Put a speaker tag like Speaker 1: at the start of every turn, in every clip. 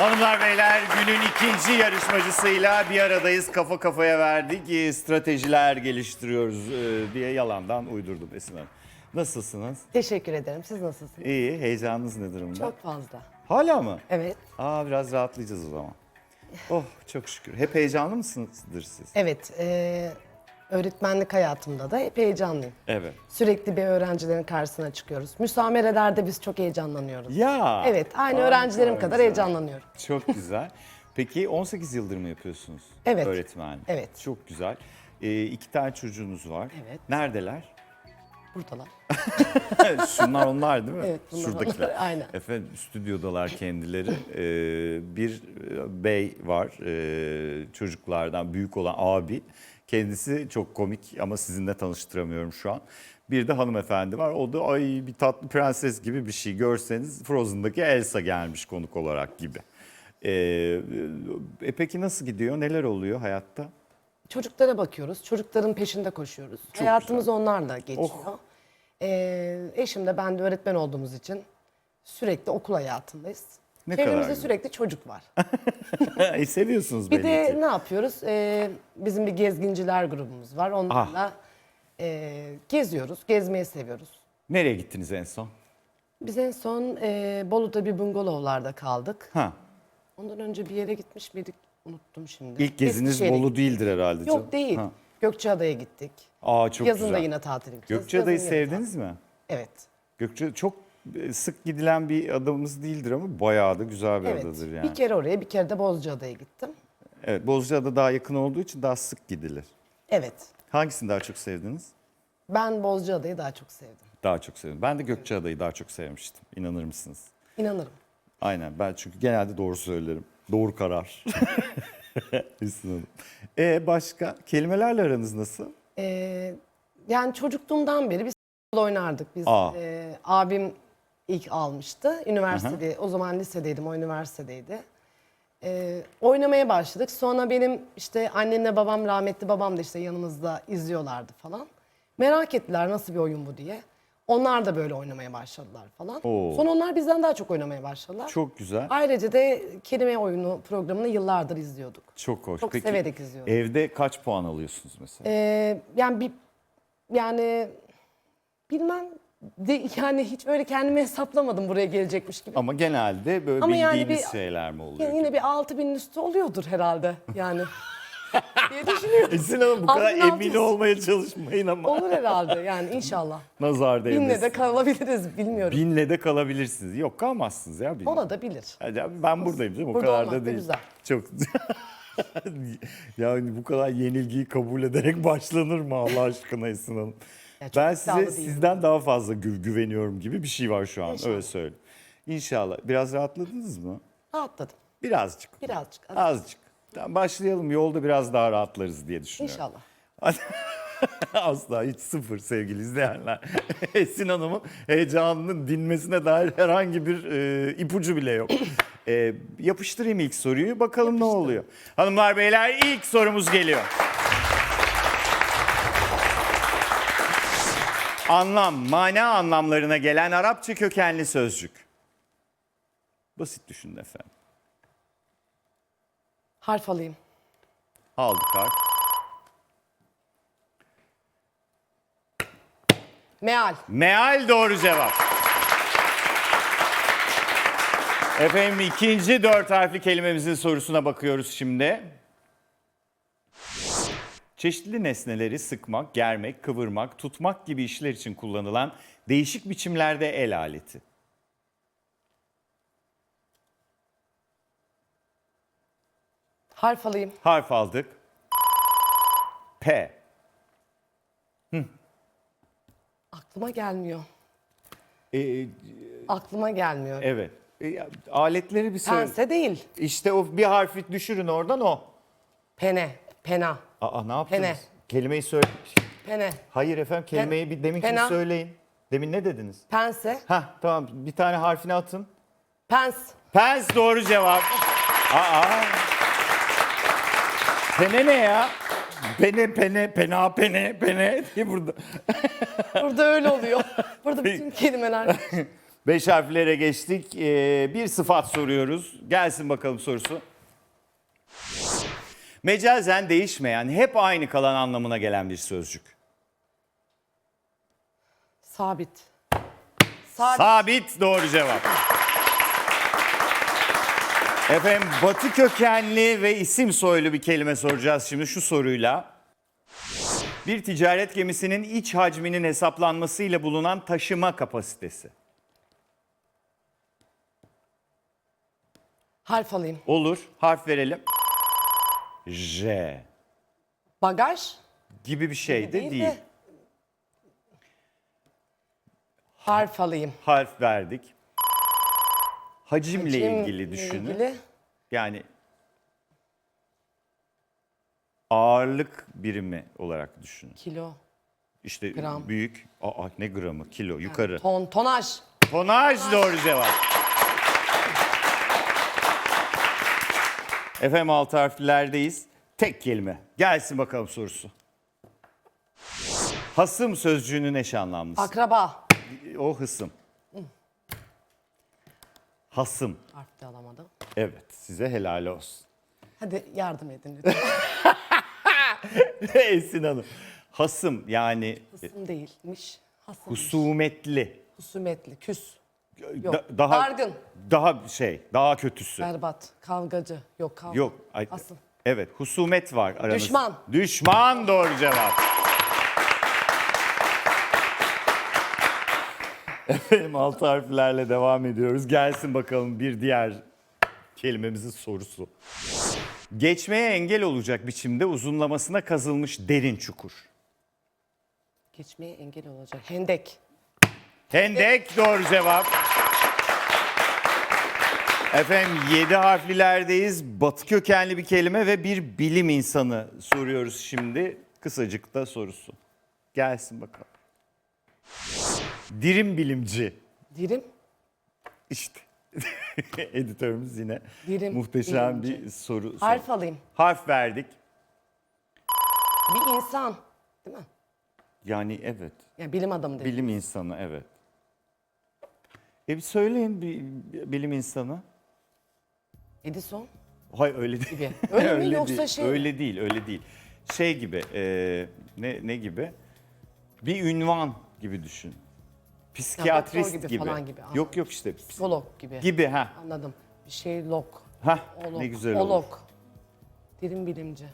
Speaker 1: Hanımlar beyler günün ikinci yarışmacısıyla bir aradayız. Kafa kafaya verdik. Ee, Stratejiler geliştiriyoruz e, diye yalandan uydurdum Esin Hanım. Nasılsınız?
Speaker 2: Teşekkür ederim. Siz nasılsınız?
Speaker 1: İyi. Heyecanınız ne durumda?
Speaker 2: Çok fazla.
Speaker 1: Hala mı?
Speaker 2: Evet.
Speaker 1: Aa biraz rahatlayacağız o zaman. Oh çok şükür. Hep heyecanlı mısınızdır siz?
Speaker 2: Evet. e, öğretmenlik hayatımda da hep heyecanlıyım.
Speaker 1: Evet.
Speaker 2: Sürekli bir öğrencilerin karşısına çıkıyoruz. Müsamerelerde biz çok heyecanlanıyoruz.
Speaker 1: Ya.
Speaker 2: Evet. Aynı
Speaker 1: Aa,
Speaker 2: öğrencilerim kadar
Speaker 1: güzel.
Speaker 2: heyecanlanıyorum.
Speaker 1: Çok güzel. Peki 18 yıldır mı yapıyorsunuz?
Speaker 2: Evet.
Speaker 1: Öğretmenlik.
Speaker 2: Evet.
Speaker 1: Çok güzel. Ee, iki tane çocuğunuz var.
Speaker 2: Evet.
Speaker 1: Neredeler?
Speaker 2: Buradalar.
Speaker 1: Şunlar onlar değil mi?
Speaker 2: Evet, bunlar
Speaker 1: Şuradakiler.
Speaker 2: onlar, aynen.
Speaker 1: Efendim stüdyodalar kendileri. Ee, bir e, bey var ee, çocuklardan büyük olan abi. Kendisi çok komik ama sizinle tanıştıramıyorum şu an. Bir de hanımefendi var. O da ay bir tatlı prenses gibi bir şey görseniz Frozen'daki Elsa gelmiş konuk olarak gibi. Ee, e, peki nasıl gidiyor? Neler oluyor hayatta?
Speaker 2: Çocuklara bakıyoruz. Çocukların peşinde koşuyoruz. Hayatımız onlarla geçiyor.
Speaker 1: Oh.
Speaker 2: E, eşim de ben de öğretmen olduğumuz için sürekli okul hayatındayız.
Speaker 1: Ne kadar
Speaker 2: Çevremizde
Speaker 1: güzel.
Speaker 2: sürekli çocuk var.
Speaker 1: e, seviyorsunuz
Speaker 2: Bir
Speaker 1: belli
Speaker 2: de
Speaker 1: ki.
Speaker 2: ne yapıyoruz? Ee, bizim bir gezginciler grubumuz var.
Speaker 1: Ah.
Speaker 2: Onlarla e, geziyoruz, gezmeyi seviyoruz.
Speaker 1: Nereye gittiniz en son?
Speaker 2: Biz en son e, Bolu'da bir bungalovlarda kaldık.
Speaker 1: Ha.
Speaker 2: Ondan önce bir yere gitmiş miydik? Unuttum şimdi.
Speaker 1: İlk geziniz
Speaker 2: Eskişehir'e
Speaker 1: Bolu değildir herhalde. canım.
Speaker 2: Yok değil.
Speaker 1: Ha.
Speaker 2: Gökçeada'ya gittik.
Speaker 1: Aa çok
Speaker 2: Yazın
Speaker 1: güzel.
Speaker 2: da yine tatil gideceğiz.
Speaker 1: Gökçeada'yı
Speaker 2: Yazın yine
Speaker 1: sevdiniz mi?
Speaker 2: tatil. Evet.
Speaker 1: Gökçeada çok sık gidilen bir adamımız değildir ama bayağı da güzel bir
Speaker 2: Evet.
Speaker 1: adadır yani.
Speaker 2: Bir kere oraya, bir kere de Bozcaada'ya gittim.
Speaker 1: Evet, Bozcaada daha yakın olduğu için daha sık gidilir.
Speaker 2: Evet.
Speaker 1: Hangisini daha çok sevdiniz?
Speaker 2: Ben Bozcaada'yı daha çok sevdim.
Speaker 1: Daha çok sevdim. Ben de Gökçeada'yı daha çok sevmiştim. İnanır mısınız?
Speaker 2: İnanırım.
Speaker 1: Aynen ben çünkü genelde doğru söylerim. Doğru karar. Hüsnü. E başka? Kelimelerle aranız nasıl?
Speaker 2: Ee, yani çocukluğumdan beri biz oynardık. Biz
Speaker 1: Aa.
Speaker 2: e, abim ilk almıştı. Üniversitede, o zaman lisedeydim, o üniversitedeydi. Ee, oynamaya başladık. Sonra benim işte annemle babam, rahmetli babam da işte yanımızda izliyorlardı falan. Merak ettiler nasıl bir oyun bu diye. Onlar da böyle oynamaya başladılar falan.
Speaker 1: Oo.
Speaker 2: Sonra onlar bizden daha çok oynamaya başladılar.
Speaker 1: Çok güzel.
Speaker 2: Ayrıca da kelime oyunu programını yıllardır izliyorduk.
Speaker 1: Çok hoş.
Speaker 2: Çok severek izliyorum.
Speaker 1: Evde kaç puan alıyorsunuz mesela?
Speaker 2: Ee, yani bir yani bilmem de, yani hiç öyle kendimi hesaplamadım buraya gelecekmiş gibi.
Speaker 1: Ama genelde böyle
Speaker 2: Ama yani
Speaker 1: bildiğiniz
Speaker 2: bir-
Speaker 1: şeyler mi oluyor?
Speaker 2: Yani yine bir 6000'in üstü oluyordur herhalde yani. diye düşünüyorum.
Speaker 1: Esin Hanım bu kadar
Speaker 2: 6600.
Speaker 1: emin olmaya çalışmayın ama.
Speaker 2: Olur herhalde yani inşallah.
Speaker 1: Nazar
Speaker 2: Binle
Speaker 1: değmesin.
Speaker 2: de kalabiliriz bilmiyorum.
Speaker 1: Binle de kalabilirsiniz. Yok kalmazsınız ya binle.
Speaker 2: Ola da bilir.
Speaker 1: Hadi abi, ben buradayım değil mi? O
Speaker 2: Burada
Speaker 1: kadar
Speaker 2: olmak
Speaker 1: da
Speaker 2: da
Speaker 1: değil.
Speaker 2: güzel.
Speaker 1: Çok yani bu kadar yenilgiyi kabul ederek başlanır mı Allah aşkına Esin Hanım?
Speaker 2: Ya
Speaker 1: ben size sizden daha fazla gü- güveniyorum gibi bir şey var şu an.
Speaker 2: İnşallah.
Speaker 1: Öyle söyleyeyim. İnşallah. Biraz rahatladınız mı?
Speaker 2: Rahatladım.
Speaker 1: Birazcık.
Speaker 2: Birazcık.
Speaker 1: Azıcık. Tamam, başlayalım. Yolda biraz daha rahatlarız diye düşünüyorum.
Speaker 2: İnşallah.
Speaker 1: Asla hiç sıfır sevgili izleyenler. Esin Hanım'ın heyecanının dinmesine dair herhangi bir e, ipucu bile yok. E, yapıştırayım ilk soruyu bakalım ne oluyor. Hanımlar beyler ilk sorumuz geliyor. Anlam, mana anlamlarına gelen Arapça kökenli sözcük. Basit düşünün efendim.
Speaker 2: Harf alayım.
Speaker 1: Aldık harf.
Speaker 2: Meal.
Speaker 1: Meal doğru cevap. Efendim ikinci dört harfli kelimemizin sorusuna bakıyoruz şimdi. Çeşitli nesneleri sıkmak, germek, kıvırmak, tutmak gibi işler için kullanılan değişik biçimlerde el aleti.
Speaker 2: Harf alayım.
Speaker 1: Harf aldık. P.
Speaker 2: Aklıma gelmiyor.
Speaker 1: Ee,
Speaker 2: Aklıma gelmiyor.
Speaker 1: evet. Ee, aletleri bir söyle.
Speaker 2: Pense değil.
Speaker 1: İşte o bir harfi düşürün oradan o.
Speaker 2: Pene. Pena.
Speaker 1: Aa ne yaptınız?
Speaker 2: Pene.
Speaker 1: Kelimeyi söyle.
Speaker 2: Pene.
Speaker 1: Hayır efendim kelimeyi bir demin
Speaker 2: Pena.
Speaker 1: söyleyin. Demin ne dediniz?
Speaker 2: Pense.
Speaker 1: Hah tamam bir tane harfini atın.
Speaker 2: Pens.
Speaker 1: Pens doğru cevap. Aa. Pene ne ya? Pene pene pena pene pene diye burada.
Speaker 2: Burada öyle oluyor. Burada bütün kelimeler.
Speaker 1: Beş harflere geçtik. Ee, bir sıfat soruyoruz. Gelsin bakalım sorusu. Mecazen değişmeyen, hep aynı kalan anlamına gelen bir sözcük.
Speaker 2: Sabit. Sabit.
Speaker 1: Sabit doğru cevap. Efendim batı kökenli ve isim soylu bir kelime soracağız şimdi şu soruyla. Bir ticaret gemisinin iç hacminin hesaplanmasıyla bulunan taşıma kapasitesi.
Speaker 2: Harf alayım.
Speaker 1: Olur. Harf verelim. J
Speaker 2: Bagaj.
Speaker 1: gibi bir şey de
Speaker 2: Değil
Speaker 1: değil.
Speaker 2: de- Harf alayım.
Speaker 1: Harf verdik. Hacimle
Speaker 2: Hacimle
Speaker 1: ilgili düşünün.
Speaker 2: ilgili.
Speaker 1: Yani ağırlık birimi olarak düşünün.
Speaker 2: Kilo.
Speaker 1: İşte
Speaker 2: Gram.
Speaker 1: büyük, aa ne gramı, kilo, yukarı.
Speaker 2: Ton, tonaj.
Speaker 1: Tonaj doğru cevap. Efendim altı harflerdeyiz. Tek kelime. Gelsin bakalım sorusu. Hasım sözcüğünün eş anlamlısı.
Speaker 2: Akraba.
Speaker 1: O hısım. Hasım.
Speaker 2: Harf de alamadım.
Speaker 1: Evet size helal olsun.
Speaker 2: Hadi yardım edin lütfen.
Speaker 1: Esin Hanım. Hasım yani
Speaker 2: Hısım değilmiş. Hasım.
Speaker 1: husumetli.
Speaker 2: Husumetli. Küs. Yok.
Speaker 1: Da- daha
Speaker 2: Dargın.
Speaker 1: daha şey, daha kötüsü.
Speaker 2: Berbat. Kavgacı. Yok kavga.
Speaker 1: Yok. ay-
Speaker 2: Asıl.
Speaker 1: Evet, husumet var aranızda.
Speaker 2: Düşman.
Speaker 1: Düşman doğru cevap. Efendim altı harflerle devam ediyoruz. Gelsin bakalım bir diğer kelimemizin sorusu. Geçmeye engel olacak biçimde uzunlamasına kazılmış derin çukur.
Speaker 2: Geçmeye engel olacak. Hendek.
Speaker 1: Hendek doğru cevap. Efendim 7 harflilerdeyiz. Batı kökenli bir kelime ve bir bilim insanı soruyoruz şimdi. Kısacık da sorusu. Gelsin bakalım. Dirim bilimci.
Speaker 2: Dirim.
Speaker 1: İşte. Editörümüz yine
Speaker 2: Dirim
Speaker 1: muhteşem
Speaker 2: bilimci.
Speaker 1: bir soru.
Speaker 2: Harf
Speaker 1: sordu.
Speaker 2: alayım.
Speaker 1: Harf verdik.
Speaker 2: Bir insan. Değil mi?
Speaker 1: Yani evet.
Speaker 2: Yani bilim adamı dedim.
Speaker 1: Bilim insanı evet. E bir söyleyin bir bilim insanı.
Speaker 2: Edison.
Speaker 1: Hayır öyle değil.
Speaker 2: Gibi. Öyle mi yoksa
Speaker 1: değil.
Speaker 2: şey mi?
Speaker 1: Öyle değil, öyle değil. Şey gibi, e, ne ne gibi? Bir ünvan gibi düşün. Psikiyatrist
Speaker 2: gibi
Speaker 1: gibi.
Speaker 2: falan gibi, anladım.
Speaker 1: Yok yok işte.
Speaker 2: Psikolog gibi.
Speaker 1: Gibi ha.
Speaker 2: Anladım. Bir şey log.
Speaker 1: Ha
Speaker 2: Olog.
Speaker 1: ne güzel olur.
Speaker 2: Olog. Dirim bilimci.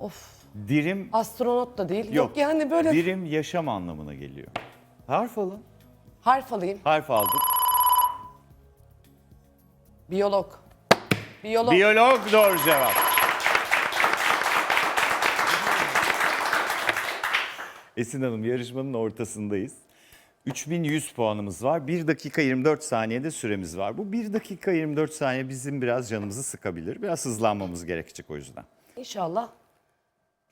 Speaker 2: Of.
Speaker 1: Dirim
Speaker 2: Astronot da değil. Yok,
Speaker 1: yok.
Speaker 2: yani böyle
Speaker 1: Dirim yaşam anlamına geliyor. Harf alın.
Speaker 2: harf alayım.
Speaker 1: Harf aldık.
Speaker 2: Biyolog. Biyolog.
Speaker 1: Biyolog doğru cevap. Esin Hanım yarışmanın ortasındayız. 3100 puanımız var. 1 dakika 24 saniyede süremiz var. Bu 1 dakika 24 saniye bizim biraz canımızı sıkabilir. Biraz hızlanmamız gerekecek o yüzden.
Speaker 2: İnşallah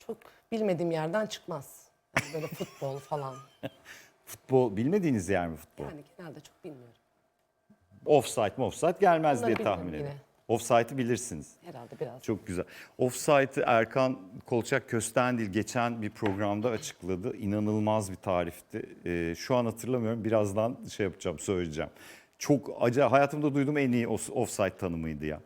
Speaker 2: çok bilmediğim yerden çıkmaz. Yani böyle futbol falan.
Speaker 1: Futbol bilmediğiniz yer mi futbol?
Speaker 2: Yani genelde çok bilmiyorum.
Speaker 1: Offside mi offside gelmez
Speaker 2: Bunları
Speaker 1: diye tahmin ediyorum.
Speaker 2: yine.
Speaker 1: Offside'ı bilirsiniz.
Speaker 2: Herhalde biraz.
Speaker 1: Çok güzel. Offside'ı Erkan Kolçak Köstendil geçen bir programda açıkladı. İnanılmaz bir tarifti. Ee, şu an hatırlamıyorum. Birazdan şey yapacağım, söyleyeceğim. Çok acayip. Hayatımda duyduğum en iyi off- offside tanımıydı ya.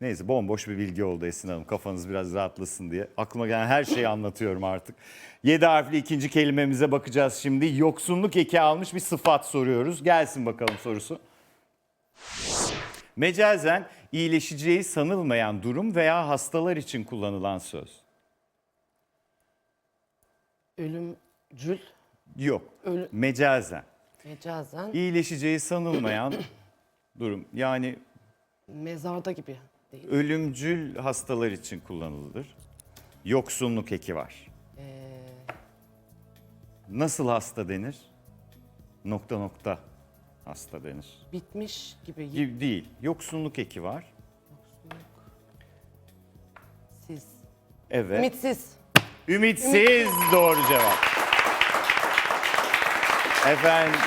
Speaker 1: Neyse bomboş bir bilgi oldu Esin Hanım. Kafanız biraz rahatlasın diye. Aklıma gelen her şeyi anlatıyorum artık. 7 harfli ikinci kelimemize bakacağız şimdi. Yoksunluk eki almış bir sıfat soruyoruz. Gelsin bakalım sorusu. Mecazen iyileşeceği sanılmayan durum veya hastalar için kullanılan söz.
Speaker 2: Ölümcül,
Speaker 1: Yok.
Speaker 2: Ölü-
Speaker 1: Mecazen.
Speaker 2: mecazen,
Speaker 1: İyileşeceği sanılmayan durum. Yani
Speaker 2: mezarda gibi değil.
Speaker 1: ölümcül hastalar için kullanılır. Yoksunluk eki var. Nasıl hasta denir? Nokta nokta hasta denir.
Speaker 2: Bitmiş gibi.
Speaker 1: Gibi değil. Yoksunluk eki var.
Speaker 2: Siz.
Speaker 1: Evet.
Speaker 2: Ümitsiz.
Speaker 1: Ümitsiz doğru cevap. Efendim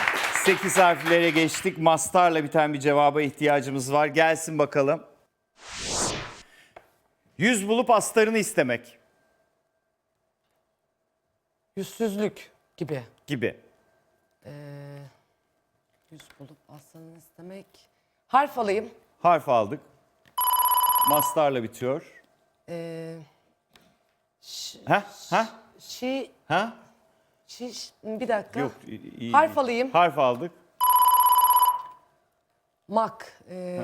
Speaker 1: 8 harflere geçtik. Mastarla biten bir cevaba ihtiyacımız var. Gelsin bakalım. Yüz bulup astarını istemek
Speaker 2: Yüzsüzlük gibi.
Speaker 1: gibi.
Speaker 2: Güç bulup aslanı istemek. Harf alayım.
Speaker 1: Harf aldık. Mastarla bitiyor.
Speaker 2: Ee,
Speaker 1: Ha? Ha?
Speaker 2: şi,
Speaker 1: Ha?
Speaker 2: şiş, bir dakika.
Speaker 1: Yok. i- iyi
Speaker 2: Harf
Speaker 1: değil.
Speaker 2: alayım.
Speaker 1: Harf aldık.
Speaker 2: Mak. Ee,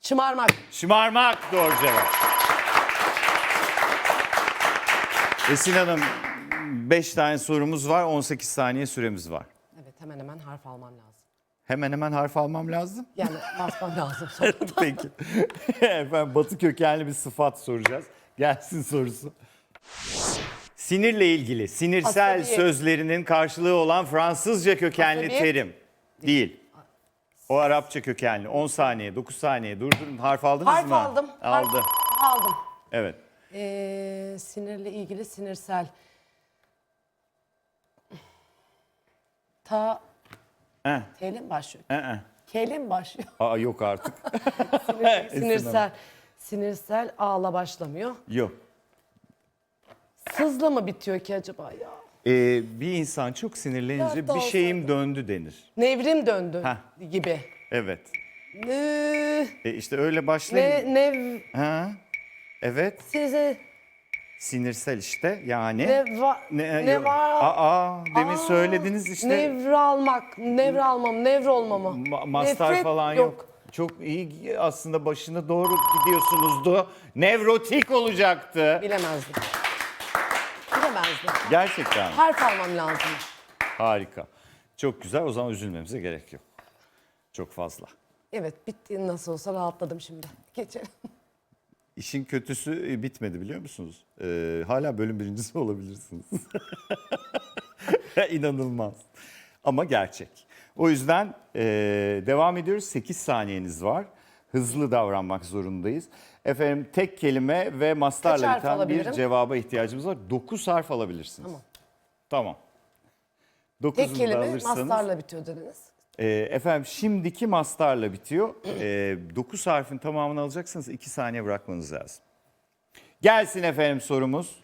Speaker 2: şımarmak.
Speaker 1: Şımarmak doğru cevap. Esin Hanım 5 tane sorumuz var. 18 saniye süremiz var.
Speaker 2: Evet hemen hemen harf almam lazım.
Speaker 1: Hemen hemen harf almam lazım.
Speaker 2: Yani basmam lazım sonra.
Speaker 1: Peki. Efendim batı kökenli bir sıfat soracağız. Gelsin sorusu. Sinirle ilgili sinirsel
Speaker 2: Asabi.
Speaker 1: sözlerinin karşılığı olan Fransızca kökenli
Speaker 2: Asabi.
Speaker 1: terim. Değil. O Arapça kökenli. 10 saniye, 9 saniye. Durdurun. Harf aldınız
Speaker 2: Harf
Speaker 1: mı?
Speaker 2: aldım. Harf
Speaker 1: Aldı.
Speaker 2: aldım.
Speaker 1: Evet.
Speaker 2: Ee, sinirle ilgili sinirsel. Ta
Speaker 1: Heh,
Speaker 2: T'yle mi başlıyor?
Speaker 1: eh.
Speaker 2: K'yle mi başlıyor?
Speaker 1: Aa, yok artık.
Speaker 2: Sinirsel. Sinirsel A'la başlamıyor.
Speaker 1: yok.
Speaker 2: Sızla mı bitiyor ki acaba ya?
Speaker 1: Ee, bir insan çok sinirlenince
Speaker 2: da
Speaker 1: bir şeyim döndü denir.
Speaker 2: Nevrim döndü
Speaker 1: Heh.
Speaker 2: gibi.
Speaker 1: Evet.
Speaker 2: Ne,
Speaker 1: E işte öyle başlayın.
Speaker 2: ne, nev,
Speaker 1: Ha? Evet.
Speaker 2: size,
Speaker 1: Sinirsel işte yani.
Speaker 2: ne, va,
Speaker 1: Ne,
Speaker 2: ne
Speaker 1: yok.
Speaker 2: var?
Speaker 1: Aa, demin
Speaker 2: Aa,
Speaker 1: söylediniz işte.
Speaker 2: Nevre almak, nevre almam, nevre olmamı.
Speaker 1: Ma- Mastar
Speaker 2: Nefret
Speaker 1: falan yok. Çok iyi aslında başına doğru gidiyorsunuzdu. Nevrotik olacaktı.
Speaker 2: Bilemezdim. Bilemezdim.
Speaker 1: Gerçekten
Speaker 2: Harf almam lazım.
Speaker 1: harika. Çok güzel o zaman üzülmemize gerek yok. Çok fazla.
Speaker 2: Evet bitti nasıl olsa rahatladım şimdi. Geçelim.
Speaker 1: İşin kötüsü e, bitmedi biliyor musunuz? Ee, hala bölüm birincisi olabilirsiniz. İnanılmaz. Ama gerçek. O yüzden e, devam ediyoruz. 8 saniyeniz var. Hızlı davranmak zorundayız. Efendim tek kelime ve mastarla
Speaker 2: harf
Speaker 1: biten bir
Speaker 2: alabilirim?
Speaker 1: cevaba ihtiyacımız var. 9 harf alabilirsiniz.
Speaker 2: Tamam.
Speaker 1: Tamam.
Speaker 2: Tek
Speaker 1: 9'unu da
Speaker 2: kelime
Speaker 1: alırsanız.
Speaker 2: mastarla bitiyor dediniz.
Speaker 1: E, efendim şimdiki mastarla bitiyor. 9 harfin tamamını alacaksanız 2 saniye bırakmanız lazım. Gelsin efendim sorumuz.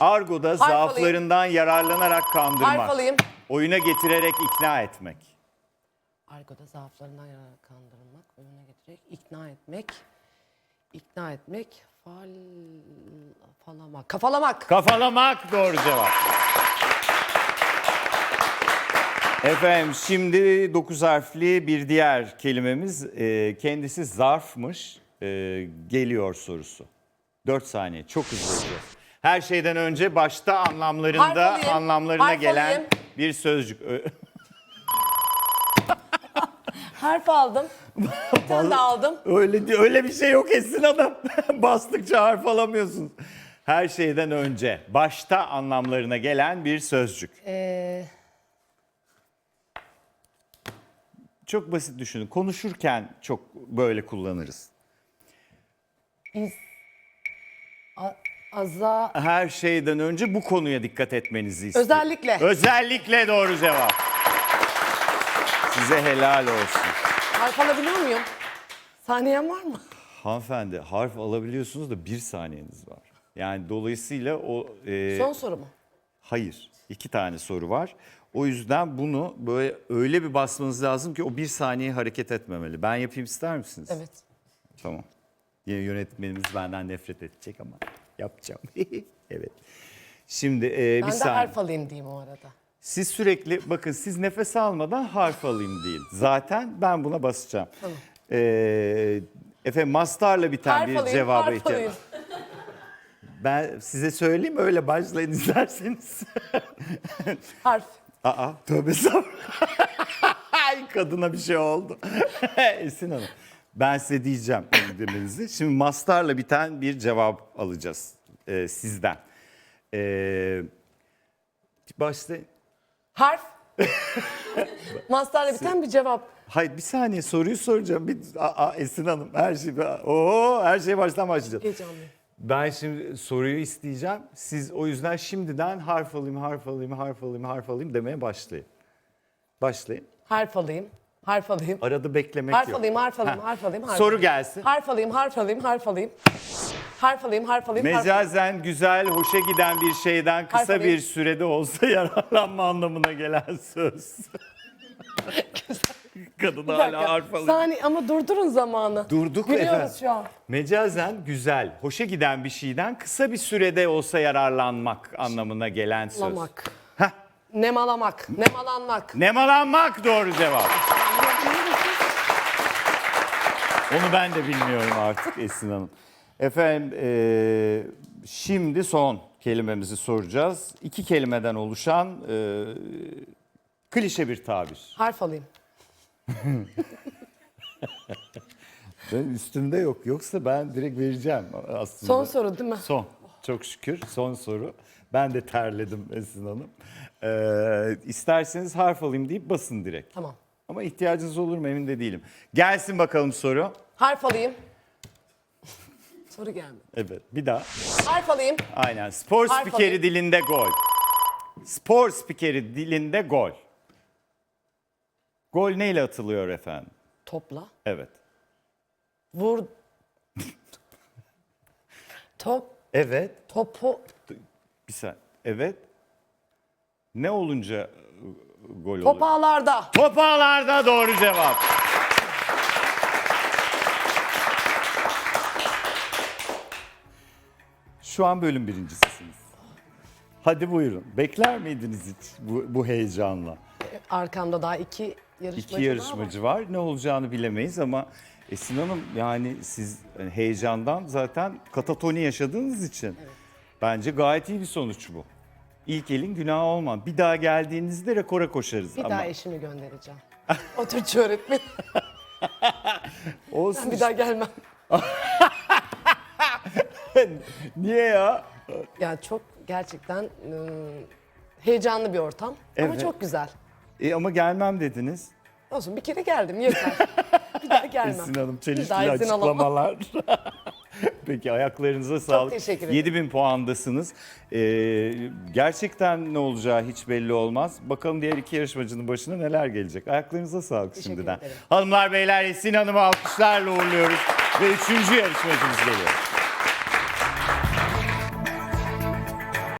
Speaker 1: Argo'da zaaflarından yararlanarak kandırmak.
Speaker 2: Harf alayım.
Speaker 1: Oyuna getirerek ikna etmek.
Speaker 2: Argo'da zaaflarından yararak kandırılmak, önüne getirerek ikna etmek, ikna etmek, fal, falamak, kafalamak.
Speaker 1: Kafalamak doğru cevap. Efendim şimdi 9 harfli bir diğer kelimemiz e, kendisi zarfmış. E, geliyor sorusu. 4 saniye çok hızlı. Her şeyden önce başta
Speaker 2: Harf
Speaker 1: anlamlarında
Speaker 2: alayım.
Speaker 1: anlamlarına
Speaker 2: Harf
Speaker 1: gelen
Speaker 2: alayım.
Speaker 1: bir sözcük. Ö-
Speaker 2: Harf aldım. Bir tane aldım.
Speaker 1: Öyle öyle bir şey yok Esin Hanım. Bastıkça harf alamıyorsunuz. Her şeyden önce başta anlamlarına gelen bir sözcük.
Speaker 2: Ee,
Speaker 1: Çok basit düşünün. Konuşurken çok böyle kullanırız.
Speaker 2: iz, a, aza,
Speaker 1: Her şeyden önce bu konuya dikkat etmenizi istiyorum.
Speaker 2: özellikle.
Speaker 1: Özellikle doğru cevap. Size helal olsun.
Speaker 2: Harf alabiliyor muyum? Saniyem var mı?
Speaker 1: Hanımefendi harf alabiliyorsunuz da bir saniyeniz var. Yani dolayısıyla o... e,
Speaker 2: Son soru mu?
Speaker 1: Hayır. iki tane soru var. O yüzden bunu böyle öyle bir basmanız lazım ki o bir saniye hareket etmemeli. Ben yapayım ister misiniz?
Speaker 2: Evet.
Speaker 1: Tamam. Yine yönetmenimiz benden nefret edecek ama yapacağım. evet. Şimdi e,
Speaker 2: Ben
Speaker 1: bir
Speaker 2: de
Speaker 1: saniye.
Speaker 2: harf alayım diyeyim o arada.
Speaker 1: Siz sürekli bakın siz nefes almadan harf alayım deyin. Zaten ben buna basacağım.
Speaker 2: Tamam.
Speaker 1: Ee, efendim mastarla biten
Speaker 2: Harf
Speaker 1: bir
Speaker 2: alayım,
Speaker 1: cevaba
Speaker 2: alayım.
Speaker 1: Ben size söyleyeyim öyle başlayın isterseniz.
Speaker 2: Harf.
Speaker 1: Aa tövbe. Ay kadına bir şey oldu. Esin Hanım ben size diyeceğim demenizi. Şimdi mastarla biten bir cevap alacağız e, sizden. E, başlayın.
Speaker 2: Harf. Mastarla biten bir cevap.
Speaker 1: Hayır bir saniye soruyu soracağım. Bir, aa, Esin Hanım her şey, oo, her şey baştan başlayacağız.
Speaker 2: Heyecanlıyım.
Speaker 1: Ben şimdi soruyu isteyeceğim. Siz o yüzden şimdiden harf alayım, harf alayım, harf alayım, harf alayım demeye başlayın. Başlayın.
Speaker 2: Harf alayım. Harf alayım.
Speaker 1: Arada beklemek
Speaker 2: Harf
Speaker 1: yok.
Speaker 2: alayım, harf alayım,
Speaker 1: Heh.
Speaker 2: harf alayım, harf
Speaker 1: Soru
Speaker 2: alayım.
Speaker 1: gelsin.
Speaker 2: Harf alayım, harf alayım, harf alayım. Harf alayım, harf alayım, harf alayım.
Speaker 1: Mecazen güzel, hoşa giden bir şeyden kısa
Speaker 2: alayım.
Speaker 1: bir sürede olsa yararlanma anlamına gelen söz. Kadın hala
Speaker 2: dakika.
Speaker 1: arpalı.
Speaker 2: Saniye ama durdurun zamanı.
Speaker 1: Durduk
Speaker 2: Gülüyoruz
Speaker 1: efendim.
Speaker 2: şu an.
Speaker 1: Mecazen güzel, hoşa giden bir şeyden kısa bir sürede olsa yararlanmak anlamına gelen söz.
Speaker 2: Lamak.
Speaker 1: Heh.
Speaker 2: Nemalamak. Nemalanmak.
Speaker 1: Nemalanmak doğru cevap. Onu ben de bilmiyorum artık Esin Hanım. Efendim eee, şimdi son kelimemizi soracağız. İki kelimeden oluşan eee, klişe bir tabir.
Speaker 2: Harf alayım.
Speaker 1: Benim üstümde yok. Yoksa ben direkt vereceğim aslında.
Speaker 2: Son soru değil mi?
Speaker 1: Son. Çok şükür son soru. Ben de terledim Esin Hanım. Ee, isterseniz harf alayım deyip basın direkt.
Speaker 2: Tamam.
Speaker 1: Ama ihtiyacınız olur mu emin de değilim. Gelsin bakalım soru.
Speaker 2: Harf alayım. soru gelmedi.
Speaker 1: Evet bir daha.
Speaker 2: Harf alayım.
Speaker 1: Aynen. Spor
Speaker 2: Harf
Speaker 1: spikeri
Speaker 2: alayım.
Speaker 1: dilinde gol. Spor spikeri dilinde gol. Gol neyle atılıyor efendim?
Speaker 2: Topla.
Speaker 1: Evet.
Speaker 2: Vur. Top.
Speaker 1: Evet.
Speaker 2: Topu.
Speaker 1: Bir saniye. Evet. Ne olunca gol oluyor?
Speaker 2: Top ağlarda.
Speaker 1: Top ağlarda doğru cevap. Şu an bölüm birincisisiniz. Hadi buyurun. Bekler miydiniz hiç bu, bu heyecanla?
Speaker 2: Arkamda daha iki yarışmacı,
Speaker 1: İki yarışmacı var. Ne olacağını bilemeyiz ama Esin Hanım yani siz hani heyecandan zaten katatoni yaşadığınız için bence gayet iyi bir sonuç bu. İlk elin günahı olmam. Bir daha geldiğinizde rekora koşarız.
Speaker 2: Bir
Speaker 1: ama
Speaker 2: daha eşimi göndereceğim. O Türkçe öğretmen.
Speaker 1: olsun
Speaker 2: bir daha gelmem.
Speaker 1: Niye ya?
Speaker 2: Yani çok gerçekten ıı, heyecanlı bir ortam. Ama
Speaker 1: Evet.
Speaker 2: çok güzel.
Speaker 1: E ama gelmem dediniz.
Speaker 2: Olsun bir kere geldim yeter. bir daha gelmem.
Speaker 1: Esin Hanım çelişkili
Speaker 2: daha izin
Speaker 1: açıklamalar. Peki ayaklarınıza sağlık.
Speaker 2: teşekkür ederim.
Speaker 1: 7000 puandasınız. Ee, gerçekten ne olacağı hiç belli olmaz. Bakalım diğer iki yarışmacının başına neler gelecek. Ayaklarınıza sağlık
Speaker 2: Teşekkür
Speaker 1: şimdiden.
Speaker 2: ederim.
Speaker 1: Hanımlar beyler Esin Hanım'ı alkışlarla uğurluyoruz. Ve üçüncü yarışmacımız geliyor.